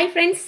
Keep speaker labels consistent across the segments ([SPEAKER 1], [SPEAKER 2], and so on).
[SPEAKER 1] Hi friends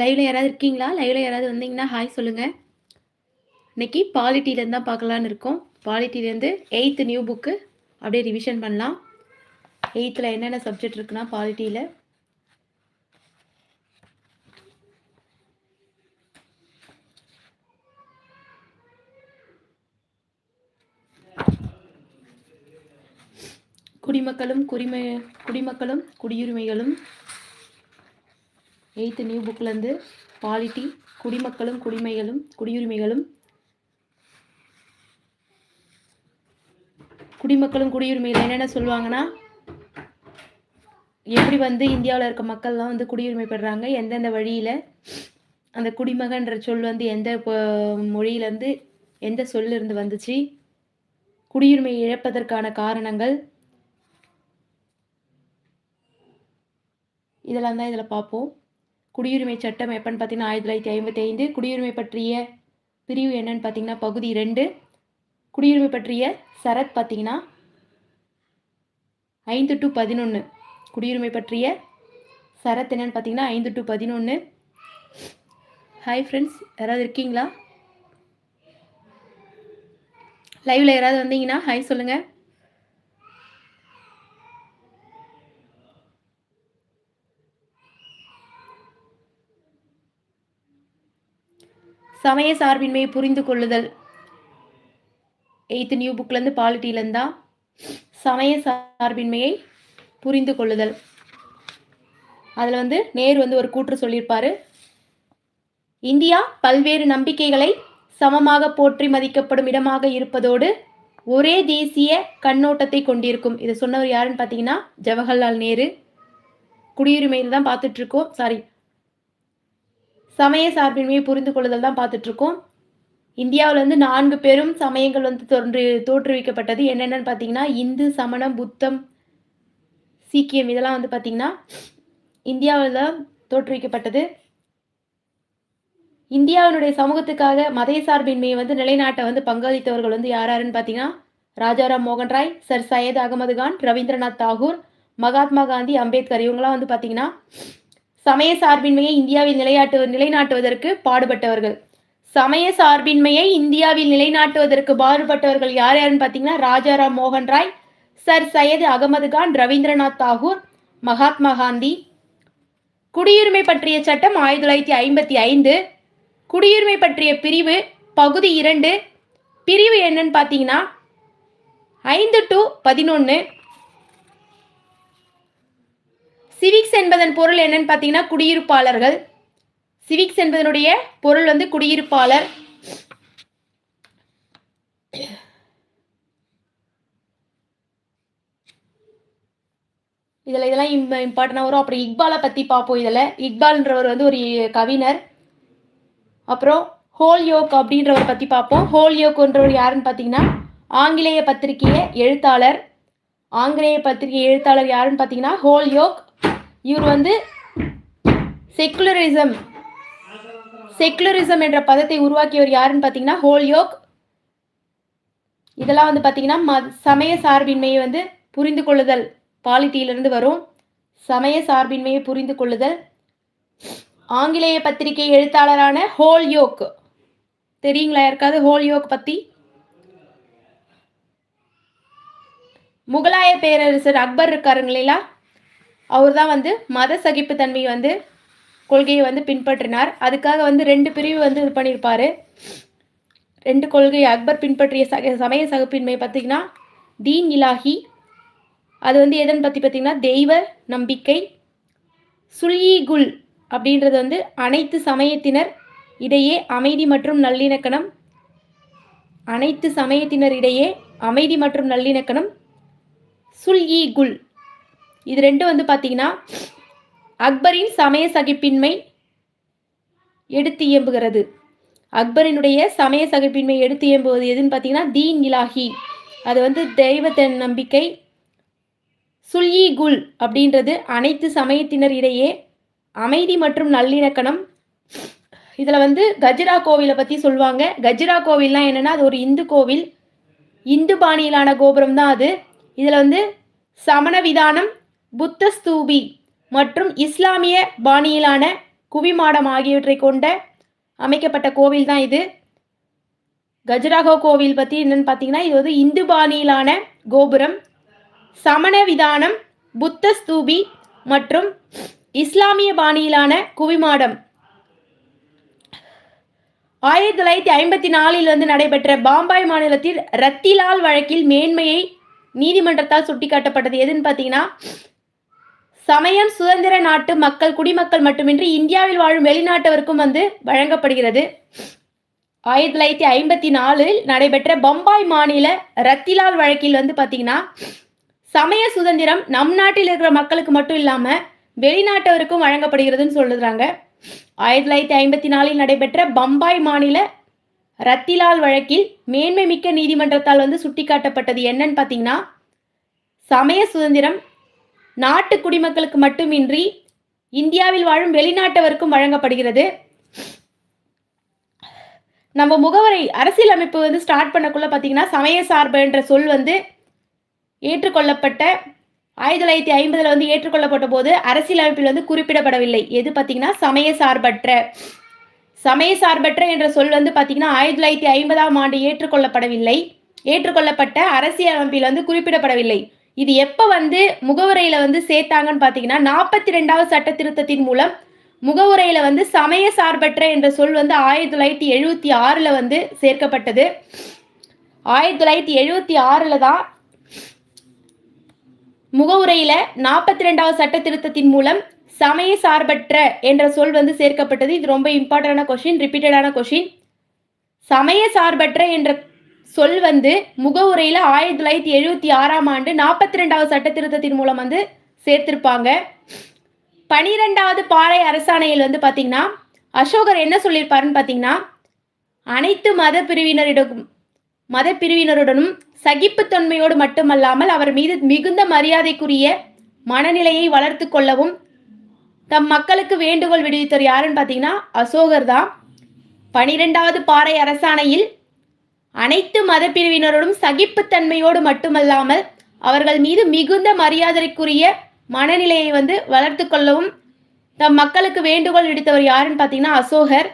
[SPEAKER 1] லைவ்ல யாராவது இருக்கீங்களா? லைவ்ல யாராவது வந்தீங்கன்னா ஹாய் சொல்லுங்க. இன்னைக்கு பாலிட்டிலேருந்து தான் பார்க்கலான்னு இருக்கோம். பாலிட்டிலேருந்து எயித்து நியூ புக்கு அப்படியே ரிவிஷன் பண்ணலாம். எயித்தில் என்னென்ன சப்ஜெக்ட் இருக்குன்னா பாலிட்டியில் குடிமக்களும் குடிமை குடிமக்களும் குடியுரிமைகளும் எயித்து நியூ புக்லேருந்து பாலிட்டி குடிமக்களும் குடிமைகளும் குடியுரிமைகளும் குடிமக்களும் குடியுரிமைகள் என்னென்ன சொல்லுவாங்கன்னா எப்படி வந்து இந்தியாவில் இருக்க மக்கள்லாம் வந்து குடியுரிமை பெறுறாங்க எந்தெந்த வழியில் அந்த குடிமகன்ற சொல் வந்து எந்த மொழியிலேருந்து எந்த சொல்லிருந்து வந்துச்சு குடியுரிமை இழப்பதற்கான காரணங்கள் இதெல்லாம் தான் இதில் பார்ப்போம். குடியுரிமை சட்டம் எப்பன்னு பார்த்தீங்கன்னா ஆயிரத்தி தொள்ளாயிரத்தி ஐம்பத்தி ஐந்து குடியுரிமை பற்றிய பிரிவு என்னன்னு பார்த்தீங்கன்னா பகுதி ரெண்டு. குடியுரிமை பற்றிய சரத் பார்த்தீங்கன்னா ஐந்து டு பதினொன்று குடியுரிமை பற்றிய சரத் என்னன்னு பார்த்தீங்கன்னா ஐந்து டு பதினொன்று ஹாய் ஃப்ரெண்ட்ஸ் யாராவது இருக்கீங்களா? லைவ்ல யாராவது வந்தீங்கன்னா ஹாய் சொல்லுங்கள் சமய சார்பின்மையை புரிந்து கொள்ளுதல். எயித்து நியூ புக்லேருந்து பாலிட்டிலேருந்து தான் சமய சார்பின்மையை புரிந்து கொள்ளுதல். அதில் வந்து நேரு வந்து ஒரு கூற்று சொல்லியிருப்பாரு. இந்தியா பல்வேறு நம்பிக்கைகளை சமமாக போற்றி மதிக்கப்படும் இடமாக இருப்பதோடு ஒரே தேசிய கண்ணோட்டத்தை கொண்டிருக்கும். இதை சொன்னவர் யாருன்னு பார்த்தீங்கன்னா ஜவஹர்லால் நேரு. குடியுரிமையில் தான் பார்த்துட்டு இருக்கோம். சாரி சமய சார்பின்மையை புரிந்து கொள்ளுதல் தான் பார்த்துட்டு இருக்கோம் இந்தியாவில் வந்து நான்கு பெரும் சமயங்கள் வந்து தோன்று தோற்றுவிக்கப்பட்டது. என்னென்னு பார்த்தீங்கன்னா இந்து சமணம் புத்தம் சீக்கியம் இதெல்லாம் வந்து பார்த்தீங்கன்னா இந்தியாவில் தான் தோற்றுவிக்கப்பட்டது. இந்தியாவினுடைய சமூகத்துக்காக மத சார்பின்மையை வந்து நிலைநாட்ட வந்து பங்களித்தவர்கள் வந்து யார் யாருன்னு பார்த்தீங்கன்னா ராஜாராம் மோகன் ராய் சர் சையத் அகமது கான் ரவீந்திரநாத் தாகூர் மகாத்மா காந்தி அம்பேத்கர் இவங்களாம் வந்து பார்த்தீங்கன்னா சமய சார்பின்மையை இந்தியாவில் நிலையாட்டு நிலைநாட்டுவதற்கு பாடுபட்டவர்கள். சமய சார்பின்மையை இந்தியாவில் நிலைநாட்டுவதற்கு பாடுபட்டவர்கள் யார் யாருன்னு பார்த்தீங்கன்னா ராஜாராம் மோகன் ராய் சர் சையது அகமது கான் ரவீந்திரநாத் தாகூர் மகாத்மா காந்தி. குடியுரிமை பற்றிய சட்டம் ஆயிரத்தி தொள்ளாயிரத்தி ஐம்பத்தி ஐந்து. குடியுரிமை பற்றிய பிரிவு பகுதி இரண்டு. பிரிவு என்னன்னு பார்த்தீங்கன்னா ஐந்து டு பதினொன்று சிவிக்ஸ் என்பதன் பொருள் என்னன்னு பார்த்தீங்கன்னா குடியிருப்பாளர்கள். சிவிக்ஸ் என்பதனுடைய பொருள் வந்து குடியிருப்பாளர். இதில் இதெல்லாம் இம் இம்பார்ட்டண்டாக வரும். அப்புறம் இக்பாலை பற்றி பார்ப்போம் இதில். இக்பால்ன்றவர் வந்து ஒரு கவிஞர். அப்புறம் ஹோல் யோக் அப்படின்றவர் பற்றி பார்ப்போம். ஹோல் யாருன்னு பார்த்தீங்கன்னா ஆங்கிலேய பத்திரிகைய எழுத்தாளர். ஆங்கிலேய பத்திரிகை எழுத்தாளர் யாருன்னு பார்த்தீங்கன்னா ஹோல் யோக் இவர் வந்து செக்குலரிசம் செக்குலரிசம் என்ற பதத்தை உருவாக்கியவர் யாருன்னு பார்த்தீங்கன்னா ஹோல் யோக் இதெல்லாம் வந்து பார்த்தீங்கன்னா ம சமய சார்பின்மையை வந்து புரிந்து கொள்ளுதல் பாலிட்டியிலிருந்து வரும். சமய சார்பின்மையை புரிந்து கொள்ளுதல். ஆங்கிலேய பத்திரிகை எழுத்தாளரான ஹோல் யோக் தெரியுங்களா யாருக்காவது ஹோல் யோக் பற்றி முகலாய பேரரசர் அக்பர் இருக்காருங்களா அவர் தான் வந்து மத சகிப்புத்தன்மை வந்து கொள்கையை வந்து பின்பற்றினார். அதுக்காக வந்து ரெண்டு பிரிவு வந்து இது பண்ணியிருப்பார். ரெண்டு கொள்கையை அக்பர் பின்பற்றிய சக சமய சகப்பின்மை பார்த்திங்கன்னா தீன் இலாஹி அது வந்து எதன் பற்றி பார்த்திங்கன்னா தெய்வ நம்பிக்கை சுல்யீகுல் அப்படின்றது வந்து அனைத்து சமயத்தினர் இடையே அமைதி மற்றும் நல்லிணக்கணம் அனைத்து சமயத்தினர் இடையே அமைதி மற்றும் நல்லிணக்கணம் சுல்யீகுல் குல் இது ரெண்டும் வந்து பார்த்தீங்கன்னா அக்பரின் சமய சகிப்பின்மை எடுத்து இயம்புகிறது. அக்பரினுடைய சமய சகிப்பின்மை எடுத்து இயம்புவது எதுன்னு பார்த்தீங்கன்னா தீன் இலாஹி அது வந்து தெய்வ நம்பிக்கை. சுல்யி குல் அப்படின்றது அனைத்து சமயத்தினர் இடையே அமைதி மற்றும் நல்லிணக்கணம். இதில் வந்து கஜ்ரா கோவிலை பற்றி சொல்லுவாங்க. கஜ்ரா கோவில்லாம் என்னென்னா அது ஒரு இந்து கோவில். இந்து பாணியிலான கோபுரம் தான் அது. இதில் வந்து சமண விதானம் புத்த ஸ்தூபி மற்றும் இஸ்லாமிய பாணியிலான குவிமாடம் ஆகியவற்றை கொண்ட அமைக்கப்பட்ட கோவில் தான் இது. கஜராகோ கோவில் பற்றி என்னென்னு பார்த்தீங்கன்னா இது வந்து இந்து பாணியிலான கோபுரம். சமண விதானம் புத்த ஸ்தூபி மற்றும் இஸ்லாமிய பாணியிலான குவிமாடம். ஆயிரத்தி தொள்ளாயிரத்தி ஐம்பத்தி நாலில் வந்து நடைபெற்ற பாம்பாய் மாநிலத்தில் ரத்திலால் வழக்கில் மேன்மையை நீதிமன்றத்தால் சுட்டிக்காட்டப்பட்டது. எதுன்னு பார்த்தீங்கன்னா சமயம் சுதந்திர நாட்டு மக்கள் குடிமக்கள் மட்டுமின்றி இந்தியாவில் வாழும் வெளிநாட்டவருக்கும் வந்து வழங்கப்படுகிறது. ஆயிரத்தி தொள்ளாயிரத்தி ஐம்பத்தி நாலில் நடைபெற்ற பம்பாய் மாநில ரத்திலால் வழக்கில் வந்து பார்த்தீங்கன்னா சமய சுதந்திரம் நம் நாட்டில் இருக்கிற மக்களுக்கு மட்டும் இல்லாமல் வெளிநாட்டவருக்கும் வழங்கப்படுகிறதுன்னு சொல்லுறாங்க. ஆயிரத்தி தொள்ளாயிரத்தி ஐம்பத்தி நாலில் நடைபெற்ற பம்பாய் மாநில ரத்திலால் வழக்கில் மேன்மை மிக்க நீதிமன்றத்தால் வந்து சுட்டிக்காட்டப்பட்டது என்னன்னு பார்த்தீங்கன்னா சமய சுதந்திரம் நாட்டு குடிமக்களுக்கு மட்டுமின்றி இந்தியாவில் வாழும் வெளிநாட்டவருக்கும் வழங்கப்படுகிறது. நம்ம முகவரை அரசியலமைப்பு வந்து ஸ்டார்ட் பண்ணக்குள்ள பார்த்தீங்கன்னா சமய சார்பு என்ற சொல் வந்து ஏற்றுக்கொள்ளப்பட்ட ஆயிரத்தி தொள்ளாயிரத்தி ஐம்பதில் வந்து ஏற்றுக்கொள்ளப்பட்ட போது அரசியலமைப்பில் வந்து குறிப்பிடப்படவில்லை. எது பார்த்தீங்கன்னா சமய சார்பற்ற. சமய சார்பற்ற என்ற சொல் வந்து பார்த்தீங்கன்னா ஆயிரத்தி தொள்ளாயிரத்தி ஐம்பதாம் ஆண்டு ஏற்றுக்கொள்ளப்படவில்லை. ஏற்றுக்கொள்ளப்பட்ட அரசியலமைப்பில் வந்து குறிப்பிடப்படவில்லை. இது எப்போ வந்து முகவுரையில வந்து சேர்த்தாங்கன்னு பார்த்தீங்கன்னா நாற்பத்தி ரெண்டாவது சட்ட திருத்தத்தின் மூலம் முகவுரையில வந்து சமய சார்பற்ற என்ற சொல் வந்து ஆயிரத்தி தொள்ளாயிரத்தி எழுபத்தி ஆறில் வந்து சேர்க்கப்பட்டது. ஆயிரத்தி தொள்ளாயிரத்தி எழுபத்தி ஆறில் தான் முகவுரையில் நாற்பத்தி ரெண்டாவது சட்ட திருத்தத்தின் மூலம் சமய சார்பற்ற என்ற சொல் வந்து சேர்க்கப்பட்டது. இது ரொம்ப இம்பார்ட்டண்டான கொஷின் ரிப்பீட்டடான கொஷின் சமய சார்பற்ற என்ற சொல் வந்து முகவுரையில் ஆயிரத்தி தொள்ளாயிரத்தி எழுபத்தி ஆறாம் ஆண்டு நாற்பத்தி ரெண்டாவது சட்ட திருத்தத்தின் மூலம் வந்து சேர்த்திருப்பாங்க. பனிரெண்டாவது பாறை அரசாணையில் வந்து பார்த்தீங்கன்னா அசோகர் என்ன சொல்லியிருப்பாருன்னு பார்த்தீங்கன்னா அனைத்து மத பிரிவினரிடம் மத பிரிவினருடனும் சகிப்புத்தன்மையோடு மட்டுமல்லாமல் அவர் மீது மிகுந்த மரியாதைக்குரிய மனநிலையை வளர்த்து கொள்ளவும் தம் மக்களுக்கு வேண்டுகோள் விடுவித்தவர் யாருன்னு பார்த்தீங்கன்னா அசோகர் தான். பனிரெண்டாவது பாறை அரசாணையில் அனைத்து மதப்பிரிவினரோடும் சகிப்புத்தன்மையோடு மட்டுமல்லாமல் அவர்கள் மீது மிகுந்த மரியாதைக்குரிய மனநிலையை வந்து வளர்த்து கொள்ளவும் தம் மக்களுக்கு வேண்டுகோள் விடுத்தவர் யாருன்னு பார்த்தீங்கன்னா அசோகர்.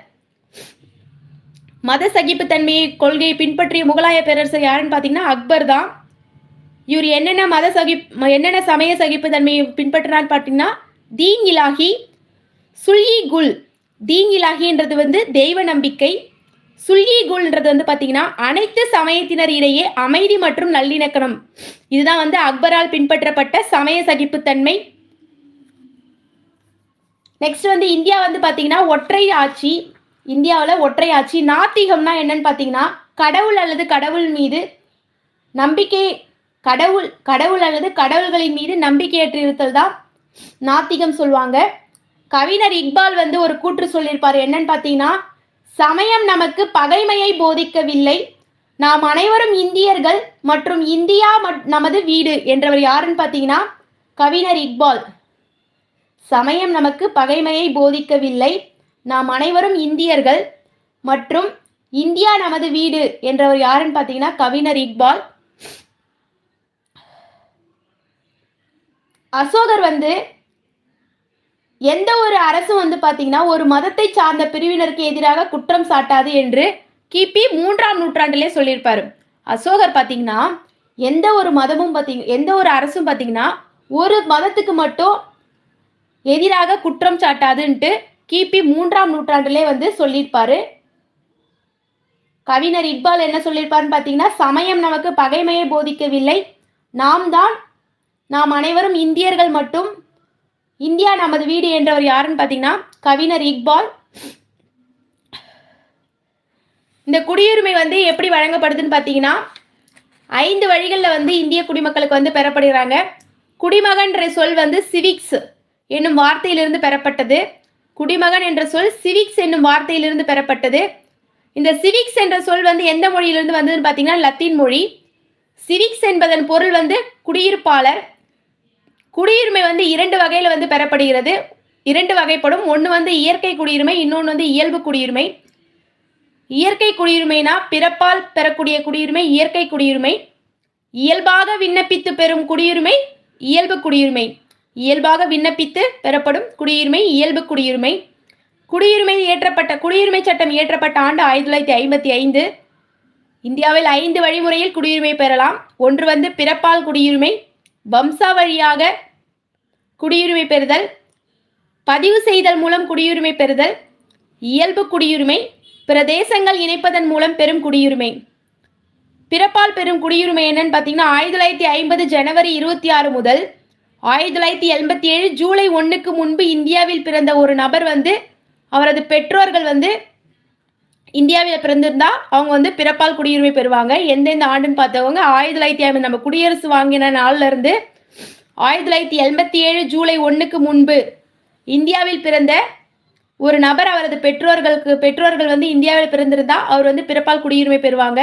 [SPEAKER 1] மத சகிப்புத்தன்மையை கொள்கையை பின்பற்றிய முகலாய பேரரசர் யாருன்னு பார்த்தீங்கன்னா அக்பர் தான். இவர் என்னென்ன மத சகி என்னென்ன சமய சகிப்புத்தன்மையை பின்பற்றினான்னு பார்த்தீங்கன்னா தீன் இலாகி சுல்யி குல் தீன் இலாஹின்றது வந்து தெய்வ நம்பிக்கை சுல்யி குல்ன்றது வந்து பார்த்தீங்கன்னா அனைத்து சமயத்தினர் இடையே அமைதி மற்றும் நல்லிணக்கணம் இதுதான் வந்து அக்பரால் பின்பற்றப்பட்ட சமய சகிப்புத்தன்மை. நெக்ஸ்ட் வந்து இந்தியா வந்து பார்த்தீங்கன்னா ஒற்றை ஆட்சி. இந்தியாவில் ஒற்றை ஆட்சி. நாத்திகம்னா என்னன்னு பார்த்தீங்கன்னா கடவுள் அல்லது கடவுள் மீது நம்பிக்கை கடவுள் கடவுள் அல்லது கடவுள்களின் மீது நம்பிக்கையற்றிருத்தல் தான் நாத்திகம் சொல்லுவாங்க. கவிஞர் இக்பால் வந்து ஒரு கூற்று சொல்லியிருப்பார். என்னன்னு பார்த்தீங்கன்னா சமயம் நமக்கு பகைமையை போதிக்கவில்லை. நாம் அனைவரும் இந்தியர்கள் மற்றும் இந்தியா மட்- நமது வீடு என்றவர் யாருன்னு பார்த்தீங்கன்னா கவிஞர் இக்பால். சமயம் நமக்கு பகைமையை போதிக்கவில்லை. நாம் அனைவரும் இந்தியர்கள் மற்றும் இந்தியா நமது வீடு என்றவர் யாருன்னு பார்த்தீங்கன்னா கவிஞர் இக்பால். அசோகர் வந்து எந்த ஒரு அரசும் வந்து பார்த்தீங்கன்னா ஒரு மதத்தை சார்ந்த பிரிவினருக்கு எதிராக குற்றம் சாட்டாது என்று கிபி மூன்றாம் நூற்றாண்டிலே சொல்லியிருப்பாரு. அசோகர் பார்த்தீங்கன்னா எந்த ஒரு மதமும் பார்த்தீங்க எந்த ஒரு அரசும் பார்த்தீங்கன்னா ஒரு மதத்துக்கு மட்டும் எதிராக குற்றம் சாட்டாதுன்ட்டு கிபி மூன்றாம் நூற்றாண்டிலே வந்து சொல்லியிருப்பாரு. கவிஞர் இக்பால் என்ன சொல்லியிருப்பாருன்னு பார்த்தீங்கன்னா சமயம் நமக்கு பகைமையை போதிக்கவில்லை. நாம் தான் நாம் அனைவரும் இந்தியர்கள் மட்டும் இந்தியா நமது வீடு என்றவர் யாருன்னு பார்த்தீங்கன்னா கவிஞர் இக்பால். இந்த குடியுரிமை வந்து எப்படி வழங்கப்படுதுன்னு பார்த்தீங்கன்னா ஐந்து வழிகளில் வந்து இந்திய குடிமக்களுக்கு வந்து பெறப்படுகிறாங்க. குடிமகன்ற சொல் வந்து சிவிக்ஸ் என்னும் வார்த்தையிலிருந்து பெறப்பட்டது. குடிமகன் என்ற சொல் சிவிக்ஸ் என்னும் வார்த்தையிலிருந்து பெறப்பட்டது. இந்த சிவிக்ஸ் என்ற சொல் வந்து எந்த மொழியிலிருந்து வந்ததுன்னு பார்த்தீங்கன்னா லத்தீன் மொழி. சிவிக்ஸ் என்பதன் பொருள் வந்து குடியிருப்பாளர். குடியுரிமை வந்து இரண்டு வகையில் வந்து பெறப்படுகிறது. இரண்டு வகைப்படும். ஒன்று வந்து இயற்கை குடியுரிமை இன்னொன்று வந்து இயல்பு குடியுரிமை. இயற்கை குடியுரிமைனா பிறப்பால் பெறக்கூடிய குடியுரிமை இயற்கை குடியுரிமை. இயல்பாக விண்ணப்பித்து பெறும் குடியுரிமை இயல்பு குடியுரிமை. இயல்பாக விண்ணப்பித்து பெறப்படும் குடியுரிமை இயல்பு குடியுரிமை. குடியுரிமை இயற்றப்பட்ட குடியுரிமை சட்டம் இயற்றப்பட்ட ஆண்டு ஆயிரத்தி தொள்ளாயிரத்தி ஐம்பத்தி ஐந்து. இந்தியாவில் ஐந்து வழிமுறையில் குடியுரிமை பெறலாம். ஒன்று வந்து பிறப்பால் குடியுரிமை வம்சாவழியாக குடியுரிமை பெறுதல் பதிவு செய்தல் மூலம் குடியுரிமை பெறுதல் இயல்பு குடியுரிமை பிரதேசங்கள் இணைப்பதன் மூலம் பெறும் குடியுரிமை. பிறப்பால் பெறும் குடியுரிமை என்னன்னு பார்த்தீங்கன்னா ஆயிரத்தி தொள்ளாயிரத்தி ஐம்பது ஜனவரி இருபத்தி ஆறு முதல் ஆயிரத்தி தொள்ளாயிரத்தி எண்பத்தி ஏழு ஜூலை ஒன்றுக்கு முன்பு இந்தியாவில் பிறந்த ஒரு நபர் வந்து அவரது பெற்றோர்கள் வந்து இந்தியாவில் பிறந்திருந்தா அவங்க வந்து பிறப்பால் குடியுரிமை பெறுவாங்க. எந்தெந்த ஆண்டுன்னு பார்த்தவங்க ஆயிரத்தி தொள்ளாயிரத்தி ஐம்பது நம்ம குடியரசு வாங்கின நாள்ல இருந்து ஆயிரத்தி தொள்ளாயிரத்தி எண்பத்தி ஏழு ஜூலை ஒன்றுக்கு முன்பு இந்தியாவில் பிறந்த ஒரு நபர் அவரது பெற்றோர்களுக்கு பெற்றோர்கள் வந்து இந்தியாவில் பிறந்திருந்தா அவர் வந்து பிறப்பால் குடியுரிமை பெறுவாங்க.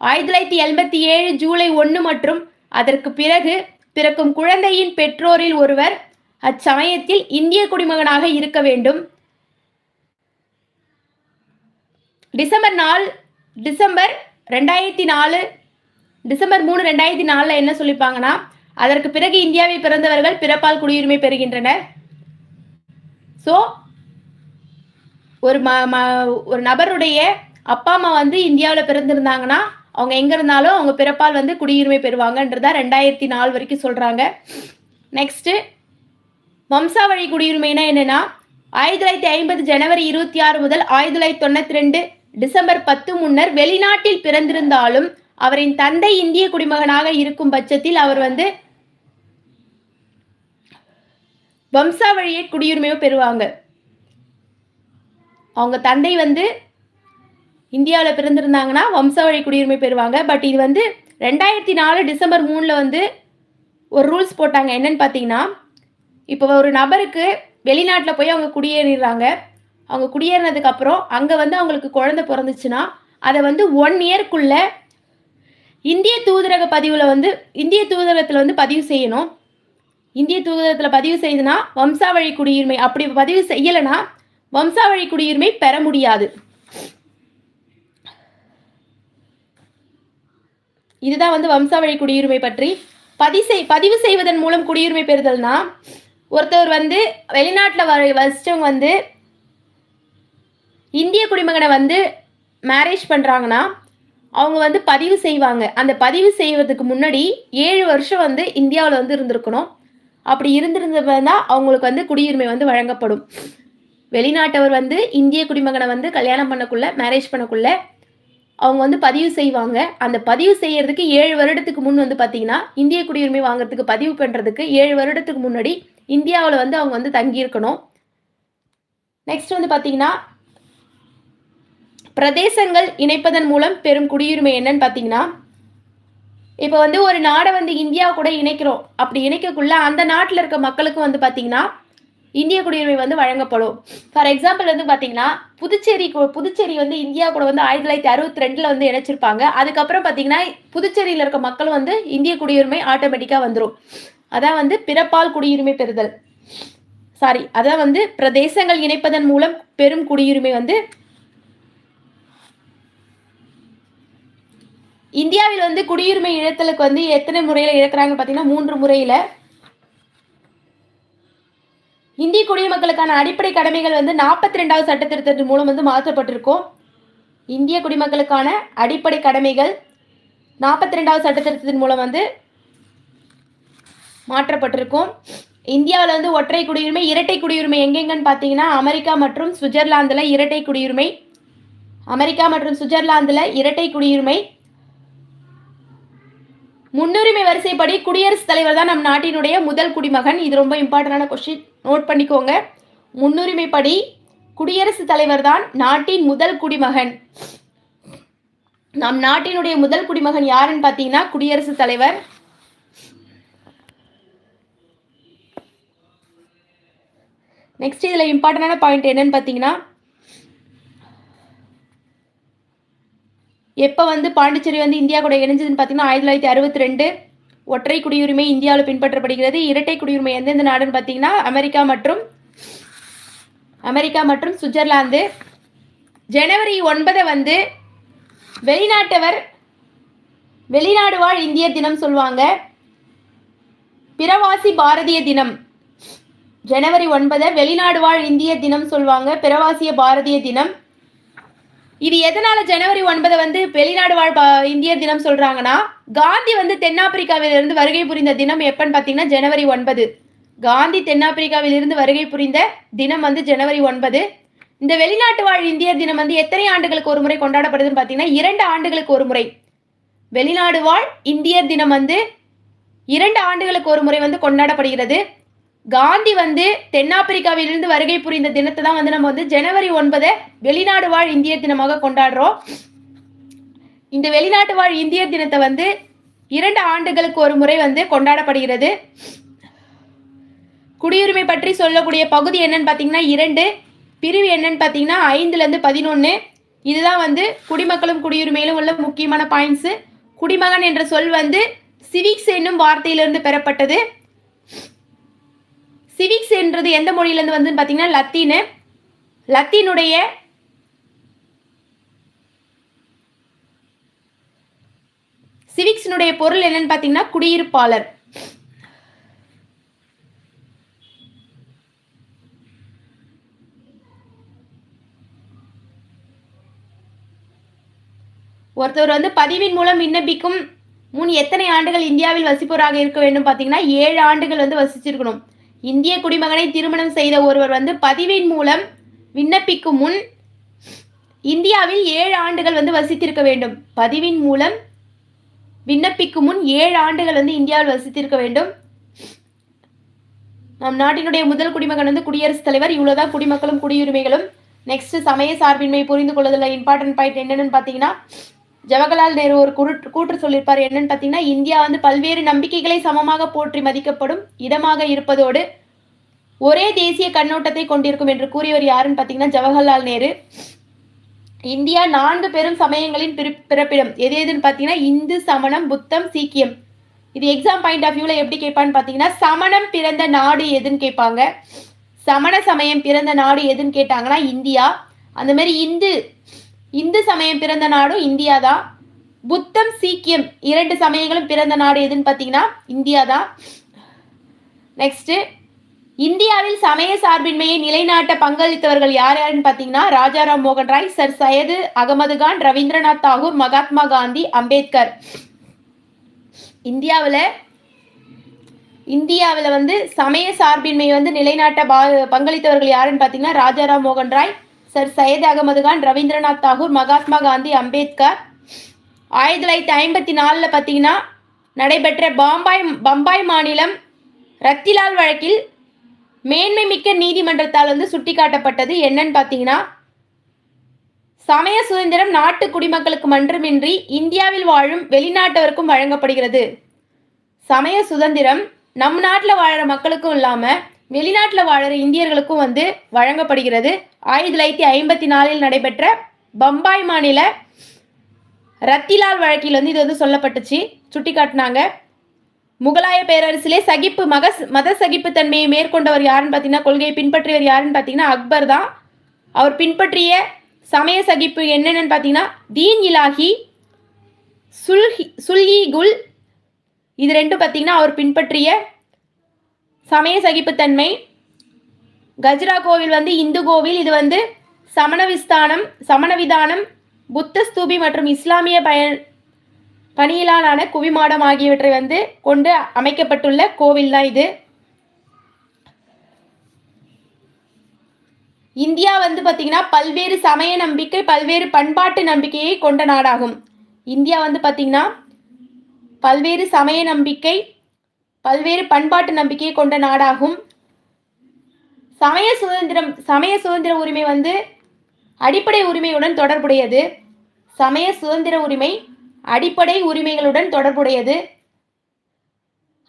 [SPEAKER 1] ஆயிரத்தி தொள்ளாயிரத்தி எண்பத்தி ஏழு ஜூலை ஒன்று மற்றும் அதற்கு பிறகு பிறக்கும் குழந்தையின் பெற்றோரில் ஒருவர் அச்சமயத்தில் இந்திய குடிமகனாக இருக்க வேண்டும். டிசம்பர் நாலு டிசம்பர் ரெண்டாயிரத்தி நாலு டிசம்பர் மூணு ரெண்டாயிரத்தி நாலில் என்ன சொல்லிப்பாங்கன்னா அதற்கு பிறகு இந்தியாவில் பிறந்தவர்கள் பிறப்பால் குடியுரிமை பெறுகின்றனர். ஸோ ஒரு ம ம ஒரு நபருடைய அப்பா அம்மா வந்து இந்தியாவில் பிறந்திருந்தாங்கன்னா அவங்க எங்கே இருந்தாலும் அவங்க பிறப்பால் வந்து குடியுரிமை பெறுவாங்கன்றதா ரெண்டாயிரத்தி நாலு வரைக்கும் சொல்கிறாங்க நெக்ஸ்ட்டு வம்சாவழி குடியுரிமைனா என்னன்னா ஆயிரத்தி தொள்ளாயிரத்தி ஐம்பது ஜனவரி இருபத்தி ஆறு முதல் ஆயிரத்தி தொள்ளாயிரத்தி தொண்ணூற்றி ரெண்டு டிசம்பர் பத்து முன்னர் வெளிநாட்டில் பிறந்திருந்தாலும் அவரின் தந்தை இந்திய குடிமகனாக இருக்கும் பட்சத்தில் அவர் வந்து வம்சாவழியே குடியுரிமையோ பெறுவாங்க. அவங்க தந்தை வந்து இந்தியாவில் பிறந்திருந்தாங்கன்னா வம்சாவழி குடியுரிமை பெறுவாங்க. பட் இது வந்து ரெண்டாயிரத்தி நாலு டிசம்பர் மூணில் வந்து ஒரு ரூல்ஸ் போட்டாங்க. என்னன்னு பார்த்தீங்கன்னா இப்போ ஒரு நபருக்கு வெளிநாட்டில் போய் அவங்க குடியேறிடுறாங்க. அவங்க குடியேறினதுக்கு அப்புறம் அங்கே வந்து அவங்களுக்கு குழந்தை பிறந்துச்சுன்னா அதை வந்து ஒன் இயர்க்குள்ள இந்திய தூதரக பதிவில் வந்து இந்திய தூதரகத்தில் வந்து பதிவு செய்யணும். இந்திய தூதரகத்தில் பதிவு செய்துனா வம்சாவழி குடியுரிமை. அப்படி பதிவு செய்யலைன்னா வம்சாவழி குடியுரிமை பெற முடியாது. இதுதான் வந்து வம்சாவழி குடியுரிமை பற்றி. பதிசை பதிவு செய்வதன் மூலம் குடியுரிமை பெறுதல்னா ஒருத்தர் வந்து வெளிநாட்டில் வர வசிச்சவங்க வந்து இந்திய குடிமகனை வந்து மேரேஜ் பண்ணுறாங்கன்னா அவங்க வந்து பதிவு செய்வாங்க. அந்த பதிவு செய்வதுக்கு முன்னாடி ஏழு வருஷம் வந்து இந்தியாவில் வந்து இருந்திருக்கணும். அப்படி இருந்திருந்தா அவங்களுக்கு வந்து குடியுரிமை வந்து வழங்கப்படும். வெளிநாட்டவர் வந்து இந்திய குடிமகனை வந்து கல்யாணம் பண்ணக்குள்ள மேரேஜ் பண்ணக்குள்ள அவங்க வந்து பதிவு செய்வாங்க. அந்த பதிவு செய்யறதுக்கு ஏழு வருடத்துக்கு முன் வந்து பார்த்தீங்கன்னா இந்திய குடியுரிமை வாங்குறதுக்கு பதிவு பண்ணுறதுக்கு ஏழு வருடத்துக்கு முன்னாடி இந்தியாவில் வந்து அவங்க வந்து தங்கியிருக்கணும். நெக்ஸ்ட் வந்து பார்த்தீங்கன்னா பிரதேசங்கள் இணைப்பதன் மூலம் பெறும் குடியுரிமை என்னன்னு பார்த்தீங்கன்னா இப்போ வந்து ஒரு நாடை வந்து இந்தியா கூட இணைக்கிறோம். அப்படி இணைக்கக்குள்ள அந்த நாட்டில் இருக்க மக்களுக்கு வந்து பார்த்தீங்கன்னா இந்திய குடியுரிமை வந்து வழங்கப்படும். ஃபார் எக்ஸாம்பிள் வந்து பார்த்தீங்கன்னா புதுச்சேரி புதுச்சேரி வந்து இந்தியா கூட வந்து ஆயிரத்தி தொள்ளாயிரத்தி அறுபத்தி ரெண்டில் வந்து இணைச்சிருப்பாங்க. அதுக்கப்புறம் பார்த்தீங்கன்னா புதுச்சேரியில் இருக்க மக்கள் வந்து இந்திய குடியுரிமை ஆட்டோமேட்டிக்காக வந்துடும் அதான் வந்து பிறப்பால் குடியுரிமை பெறுதல். சாரி அதான் வந்து பிரதேசங்கள் இணைப்பதன் மூலம் பெரும் குடியுரிமை வந்து இந்தியாவில் வந்து குடியுரிமை இழத்தலுக்கு வந்து எத்தனை முறையில் இழக்கிறாங்க பார்த்தீங்கன்னா மூன்று முறையில். இந்திய குடிமக்களுக்கான அடிப்படை கடமைகள் வந்து நாற்பத்தி ரெண்டாவது சட்ட திருத்தத்தின் மூலம் வந்து மாற்றப்பட்டிருக்கும். இந்திய குடிமக்களுக்கான அடிப்படை கடமைகள் நாற்பத்தி ரெண்டாவது சட்ட திருத்தத்தின் மூலம் வந்து மாற்றப்பட்டிருக்கும். இந்தியாவில் வந்து ஒற்றை குடியுரிமை இரட்டை குடியுரிமை எங்கெங்கன்னு பார்த்தீங்கன்னா அமெரிக்கா மற்றும் சுவிட்சர்லாந்தில் இரட்டை குடியுரிமை அமெரிக்கா மற்றும் சுவிட்சர்லாந்தில் இரட்டை குடியுரிமை முன்னுரிமை வரிசைப்படி குடியரசுத் தலைவர் தான் நம் நாட்டினுடைய முதல் குடிமகன். இது ரொம்ப இம்பார்ட்டண்டான கொஸ்டின் நோட் பண்ணிக்கோங்க. முன்னுரிமைப்படி குடியரசுத் தலைவர் தான் நாட்டின் முதல் குடிமகன். நம் நாட்டினுடைய முதல் குடிமகன் யாருன்னு பார்த்தீங்கன்னா குடியரசுத் தலைவர். நெக்ஸ்ட் இதில் இம்பார்ட்டண்டான பாயிண்ட் என்னன்னு பார்த்தீங்கன்னா எப்போ வந்து பாண்டிச்சேரி வந்து இந்தியா கூட இணைஞ்சதுன்னு பார்த்தீங்கன்னா ஆயிரத்தி தொள்ளாயிரத்தி அறுபத்தி ரெண்டு ஒற்றை குடியுரிமை இந்தியாவில் பின்பற்றப்படுகிறது. இரட்டை குடியுரிமை எந்தெந்த நாடுன்னு பார்த்தீங்கன்னா அமெரிக்கா மற்றும் அமெரிக்கா மற்றும் சுவிட்சர்லாந்து. ஜனவரி ஒன்பதை வந்து வெளிநாட்டவர் வெளிநாடு வாழ் இந்திய தினம் சொல்லுவாங்க. பிரவாசி பாரதிய தினம். ஜனவரி ஒன்பதை வெளிநாடு வாழ் இந்திய தினம் சொல்லுவாங்க. பிரவாசிய பாரதிய தினம். இது எதனால ஜனவரி ஒன்பது வந்து வெளிநாடு வாழ் பா- இந்தியர் தினம் சொல்றாங்கன்னா காந்தி வந்து தென்னாப்பிரிக்காவிலிருந்து வருகை புரிந்த தினம் எப்பன்னு பார்த்தீங்கன்னா ஜனவரி ஒன்பது. காந்தி தென்னாப்பிரிக்காவில் இருந்து வருகை புரிந்த தினம் வந்து ஜனவரி ஒன்பது. இந்த வெளிநாட்டு வாழ் இந்தியர் தினம் வந்து எத்தனை ஆண்டுகளுக்கு ஒரு முறை கொண்டாடப்படுதுன்னு பார்த்தீங்கன்னா இரண்டு ஆண்டுகளுக்கு ஒரு முறை. வெளிநாடு வாழ் இந்தியர் தினம் வந்து இரண்டு ஆண்டுகளுக்கு ஒரு முறை வந்து கொண்டாடப்படுகிறது. காந்தி வந்து தென்னாப்பிரிக்காவிலிருந்து வருகை புரிந்த தினத்தை தான் வந்து நம்ம வந்து ஜனவரி ஒன்பதை வெளிநாடு வாழ் இந்தியர் தினமாக கொண்டாடுறோம். இந்த வெளிநாட்டு வாழ் இந்தியர் தினத்தை வந்து இரண்டு ஆண்டுகளுக்கு ஒரு முறை வந்து கொண்டாடப்படுகிறது. குடியுரிமை பற்றி சொல்லக்கூடிய பகுதி என்னன்னு பார்த்தீங்கன்னா இரண்டு பிரிவு என்னன்னு பார்த்தீங்கன்னா ஐந்துலேருந்து பதினொன்று இதுதான் வந்து குடிமக்களும் குடியுரிமையிலும் உள்ள முக்கியமான பாயிண்ட்ஸு குடிமகன் என்ற சொல் வந்து சிவிக்ஸ் என்னும் வார்த்தையிலிருந்து பெறப்பட்டது. சிவிக்ஸ் என்றது எந்த மொழியிலேருந்து வந்து பார்த்தீங்கன்னா லத்தீனு. லத்தீனுடைய சிவிக்ஸினுடைய பொருள் என்னன்னு பார்த்தீங்கன்னா குடியிருப்பாளர். ஒருத்தர் வந்து பதிவின் மூலம் விண்ணப்பிக்கும் முன் எத்தனை ஆண்டுகள் இந்தியாவில் வசிப்பவராக இருக்க வேண்டும் பார்த்தீங்கன்னா ஏழு ஆண்டுகள் வந்து வசிச்சிருக்கணும். இந்திய குடிமகனை திருமணம் செய்த ஒருவர் வந்து பதிவின் மூலம் விண்ணப்பிக்கும் முன் இந்தியாவில் ஏழு ஆண்டுகள் வந்து வசித்திருக்க வேண்டும். பதிவின் மூலம் விண்ணப்பிக்கும் முன் ஏழு ஆண்டுகள் வந்து இந்தியாவில் வசித்திருக்க வேண்டும். நம் நாட்டினுடைய முதல் குடிமகன் வந்து குடியரசுத் தலைவர். இவ்வளோதான் குடிமக்களும் குடியுரிமைகளும். நெக்ஸ்ட் சமய சார்பின்மை புரிந்து கொள்வதில் இம்பார்ட்டன்ட் பாயிண்ட் என்னென்னு பார்த்தீங்கன்னா ஜவஹர்லால் நேரு ஒரு குரு கூற்று சொல்லியிருப்பார் என்னன்னு பார்த்தீங்கன்னா இந்தியா வந்து பல்வேறு நம்பிக்கைகளை சமமாக போற்றி மதிக்கப்படும் இடமாக இருப்பதோடு ஒரே தேசிய கண்ணோட்டத்தை கொண்டிருக்கும் என்று கூறியவர் யாருன்னு பார்த்தீங்கன்னா ஜவஹர்லால் நேரு. இந்தியா நான்கு பெரும் சமயங்களின் பிற- பிறப்பிடம். எது எதுன்னு பார்த்தீங்கன்னா இந்து சமணம் புத்தம் சீக்கியம். இது எக்ஸாம் பாயிண்ட் ஆஃப் வியூவில் எப்படி கேட்பான்னு பார்த்தீங்கன்னா சமணம் பிறந்த நாடு எதுன்னு கேட்பாங்க. சமண சமயம் பிறந்த நாடு எதுன்னு கேட்டாங்கன்னா இந்தியா. அந்த மாதிரி இந்து இந்து சமயம் பிறந்த நாடும் இந்தியா தான். புத்தம் சீக்கியம் இரண்டு சமயங்களும் பிறந்த நாடு எதுன்னு பார்த்தீங்கன்னா இந்தியா தான். நெக்ஸ்ட்டு இந்தியாவில் சமய சார்பின்மையை நிலைநாட்ட பங்களித்தவர்கள் யார் யாருன்னு பார்த்தீங்கன்னா ராஜாராம் மோகன் ராய் சர் சையது அகமது கான் ரவீந்திரநாத் தாகூர் மகாத்மா காந்தி அம்பேத்கர். இந்தியாவில் இந்தியாவில் வந்து சமய சார்பின்மை வந்து நிலைநாட்ட பா- பங்களித்தவர்கள் யாருன்னு பார்த்தீங்கன்னா ராஜாராம் மோகன் ராய் சர் சையத் அகமது கான் ரவீந்திரநாத் தாகூர் மகாத்மா காந்தி அம்பேத்கர். ஆயிரத்தி தொள்ளாயிரத்தி ஐம்பத்தி நாலில் பார்த்தீங்கன்னா நடைபெற்ற பாம்பாய் பம்பாய் மாநிலம் ரத்திலால் வழக்கில் மேன்மை மிக்க நீதிமன்றத்தால் வந்து சுட்டிக்காட்டப்பட்டது என்னன்னு பார்த்தீங்கன்னா சமய சுதந்திரம் நாட்டு குடிமக்களுக்கு மட்டுமின்றி இந்தியாவில் வாழும் வெளிநாட்டவருக்கும் வழங்கப்படுகிறது. சமய சுதந்திரம் நம் நாட்டில் வாழுற மக்களுக்கும் இல்லாமல் வெளிநாட்டில் வாழுற இந்தியர்களுக்கும் வந்து வழங்கப்படுகிறது. ஆயிரத்தி தொள்ளாயிரத்தி ஐம்பத்தி நாலில் நடைபெற்ற பம்பாய் மாநில ரத்திலால் வழக்கில் வந்து இது வந்து சொல்லப்பட்டுச்சு. சுட்டிக்காட்டினாங்க. முகலாய பேரரசிலே சகிப்பு மக மத சகிப்புத்தன்மையை மேற்கொண்டவர் யாருன்னு பார்த்தீங்கன்னா கொள்கையை பின்பற்றியவர் யாருன்னு பார்த்தீங்கன்னா அக்பர் தான். அவர் பின்பற்றிய சமய சகிப்பு என்னென்னு பார்த்தீங்கன்னா தீன் இலாஹி சுல்ஹி சுல்ஹி குல். இது ரெண்டும் பார்த்தீங்கன்னா அவர் பின்பற்றிய சமய சகிப்புத்தன்மை கஜ்ரா கோவில் வந்து இந்து கோவில். இது வந்து சமணவிஸ்தானம் சமணவிதானம் புத்த ஸ்தூபி மற்றும் இஸ்லாமிய பயன் பணியிலான குவிமாடம் ஆகியவற்றை வந்து கொண்டு அமைக்கப்பட்டுள்ள கோவில் தான் இது. இந்தியா வந்து பார்த்தீங்கன்னா பல்வேறு சமய நம்பிக்கை பல்வேறு பண்பாட்டு நம்பிக்கையை கொண்ட நாடாகும். இந்தியா வந்து பார்த்தீங்கன்னா பல்வேறு சமய நம்பிக்கை பல்வேறு பண்பாட்டு நம்பிக்கையை கொண்ட நாடாகும். சமய சுதந்திரம் சமய சுதந்திர உரிமை வந்து அடிப்படை உரிமையுடன் தொடர்புடையது. சமய சுதந்திர உரிமை அடிப்படை உரிமைகளுடன் தொடர்புடையது.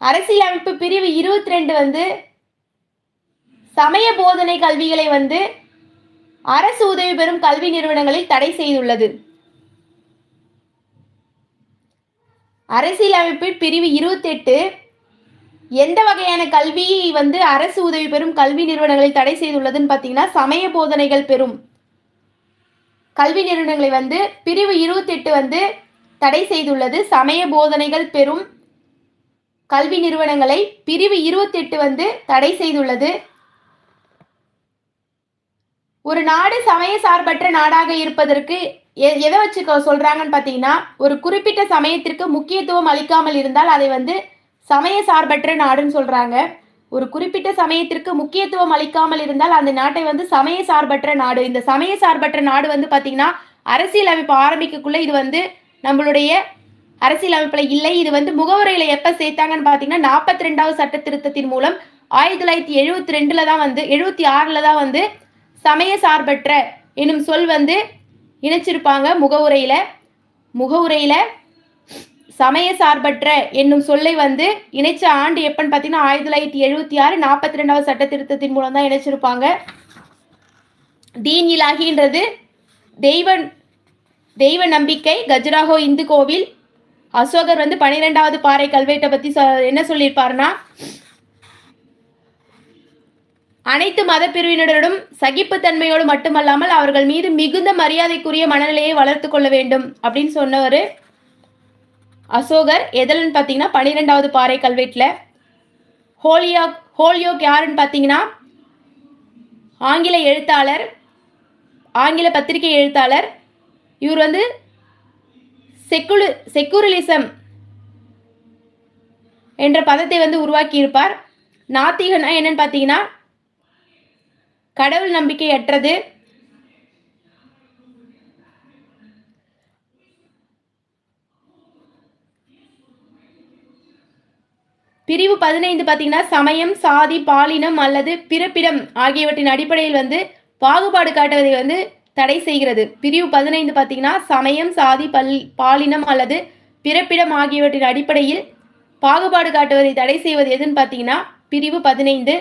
[SPEAKER 1] அரசியலமைப்பு பிரிவு இருபத்தி ரெண்டு வந்து சமய போதனை கல்விகளை வந்து அரசு உதவி பெறும் கல்வி நிறுவனங்களில் தடை செய்துள்ளது. அரசியலமைப்பின் பிரிவு இருபத்தெட்டு எந்த வகையான கல்வி வந்து அரசு உதவி பெறும் கல்வி நிறுவனங்களில் தடை செய்துள்ளதுன்னு பார்த்தீங்கன்னா சமய போதனைகள் பெறும். கல்வி நிறுவனங்களை வந்து பிரிவு இருபத்தெட்டு வந்து தடை செய்துள்ளது. சமய போதனைகள் பெறும் கல்வி நிறுவனங்களை பிரிவு இருபத்தெட்டு வந்து தடை செய்துள்ளது. ஒரு நாடு சமய சார்பற்ற நாடாக இருப்பதற்கு எ- எதை வச்சு சொல்றாங்கன்னு பார்த்தீங்கன்னா ஒரு குறிப்பிட்ட சமயத்திற்கு முக்கியத்துவம் அளிக்காமல் இருந்தால் அதை வந்து சமய சார்பற்ற நாடுன்னு சொல்றாங்க. ஒரு குறிப்பிட்ட சமயத்திற்கு முக்கியத்துவம் அளிக்காமல் இருந்தால் அந்த நாட்டை வந்து சமய சார்பற்ற நாடு. இந்த சமய சார்பற்ற நாடு வந்து பார்த்திங்கன்னா அரசியலமைப்பு ஆரம்பிக்கக்குள்ள இது வந்து நம்மளுடைய அரசியலமைப்புல இல்லை. இது வந்து முகவுரையில் எப்ப சேர்த்தாங்கன்னு பார்த்தீங்கன்னா நாற்பத்தி ரெண்டாவது சட்ட திருத்தத்தின் மூலம் ஆயிரத்தி தொள்ளாயிரத்தி எழுபத்தி ரெண்டுல தான் வந்து எழுபத்தி ஆறுல தான் வந்து சமய சார்பற்ற எனும் சொல் வந்து இணைச்சிருப்பாங்க முகவுரையில. முகவுரையில சமய சார்பற்ற என்னும் சொல்லை வந்து இணைச்ச ஆண்டு எப்பன்னு பார்த்தீங்கன்னா ஆயிரத்தி தொள்ளாயிரத்தி எழுபத்தி ஆறு நாற்பத்தி ரெண்டாவது சட்ட திருத்தத்தின் மூலம் தான் இணைச்சிருப்பாங்க. தீன் இலாகின்றது தெய்வ தெய்வ நம்பிக்கை கஜராகோ இந்து கோவில். அசோகர் வந்து பனிரெண்டாவது பாறை கல்வெட்டை பற்றி சொ என்ன சொல்லியிருப்பாருன்னா அனைத்து மத பிரிவினருடன் சகிப்புத்தன்மையோடு மட்டுமல்லாமல் அவர்கள் மீது மிகுந்த மரியாதைக்குரிய மனநிலையை வளர்த்து கொள்ள வேண்டும் அப்படின்னு சொன்னவர். அசோகர் எதில்னு பார்த்தீங்கன்னா பன்னிரெண்டாவது பாறை கல்வெட்டில். ஹோலியோ ஹோலியோக் யாருன்னு பார்த்தீங்கன்னா ஆங்கில எழுத்தாளர் ஆங்கில பத்திரிகை எழுத்தாளர். இவர் வந்து செக்குலு செக்குரலிசம் என்ற பதத்தை வந்து உருவாக்கியிருப்பார். நாத்திகனா என்னன்னு பார்த்தீங்கன்னா கடவுள் நம்பிக்கையற்றது. பிரிவு பதினைந்து பார்த்தீங்கன்னா சமயம் சாதி பாலினம் அல்லது பிறப்பிடம் ஆகியவற்றின் அடிப்படையில் வந்து பாகுபாடு காட்டுவதை வந்து தடை செய்கிறது. பிரிவு பதினைந்து பார்த்தீங்கன்னா சமயம் சாதி பல் பாலினம் அல்லது பிறப்பிடம் ஆகியவற்றின் அடிப்படையில் பாகுபாடு காட்டுவதை தடை செய்வது எதுன்னு பார்த்தீங்கன்னா பிரிவு பதினைந்து.